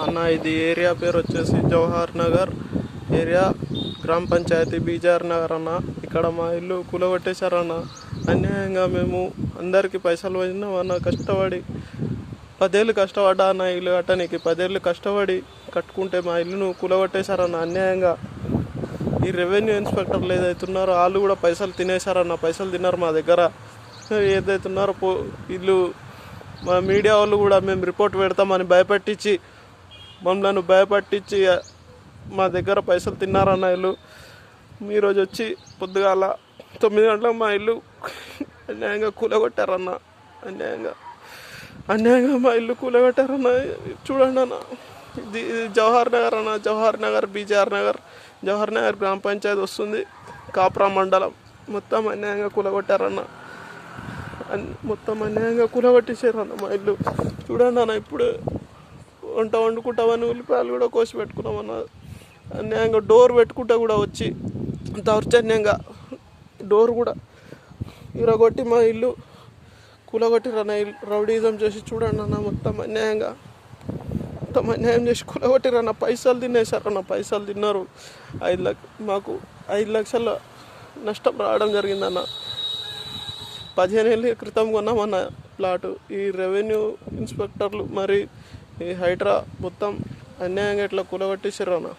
అన్న ఇది ఏరియా పేరు వచ్చేసి జవహర్ నగర్ ఏరియా గ్రామ పంచాయతీ బీజార్ నగర్ అన్న. ఇక్కడ మా ఇల్లు కూలగొట్టేశారన్న. అన్యాయంగా మేము అందరికీ పైసలు పోయినాం అన్న కష్టపడి పదేళ్ళు కష్టపడ్డా అన్న ఇల్లు కట్టడానికి పదేళ్ళు కష్టపడి కట్టుకుంటే మా ఇల్లును కూలగొట్టేశారన్న అన్యాయంగా. ఈ రెవెన్యూ ఇన్స్పెక్టర్లు ఏదైతున్నారో వాళ్ళు కూడా పైసలు తినేశారన్న పైసలు తిన్నారు మా దగ్గర. ఏదైతున్నారో పో ఇల్లు మా మీడియా వాళ్ళు కూడా మేము రిపోర్ట్ పెడతామని భయపెట్టించి మమ్మల్ని భయపట్టించి మా దగ్గర పైసలు తిన్నారన్న ఇల్లు. ఈరోజు వచ్చి పొద్దుగాల తొమ్మిది గంటలకు మా ఇల్లు అన్యాయంగా కూలగొట్టారన్న. అన్యాయంగా అన్యాయంగా మా ఇల్లు కూలగొట్టారన్న. చూడండి అన్న ఇది జవహర్ నగర్ అన్న. జవహర్ నగర్ బీజేఆర్ నగర్. జవహర్ నగర్ గ్రామ పంచాయతీ వస్తుంది. కాప్రా మండలం. మొత్తం అన్యాయంగా కూలగొట్టారన్న. అన్ మొత్తం అన్యాయంగా కూలగొట్టేసారన్న మా ఇల్లు. చూడండి అన్న ఇప్పుడు వంట వండుకుంటామని ఉల్లిపాయలు కూడా కోసి పెట్టుకున్నామన్న అన్యాయంగా డోర్ పెట్టుకుంటా కూడా వచ్చి దౌర్జన్యంగా డోర్ కూడా ఇరగొట్టి మా ఇల్లు కూలగొట్టి రన్న ఇల్లు రౌడీజం చేసి చూడండి అన్న మొత్తం అన్యాయంగా. మొత్తం అన్యాయం చేసి కూలగొట్టిరన్న పైసలు తినేశారన్న పైసలు తిన్నారు. ఐదు లక్ష మాకు ఐదు లక్షల నష్టం రావడం జరిగిందన్న పదిహేను ఏళ్ళ క్రితం కొన్నామన్న ప్లాటు. ఈ రెవెన్యూ ఇన్స్పెక్టర్లు మరి ఈ హైడ్రా మొత్తం అన్యాయంగా ఇట్లా కూలగొట్టేసారు అన్న.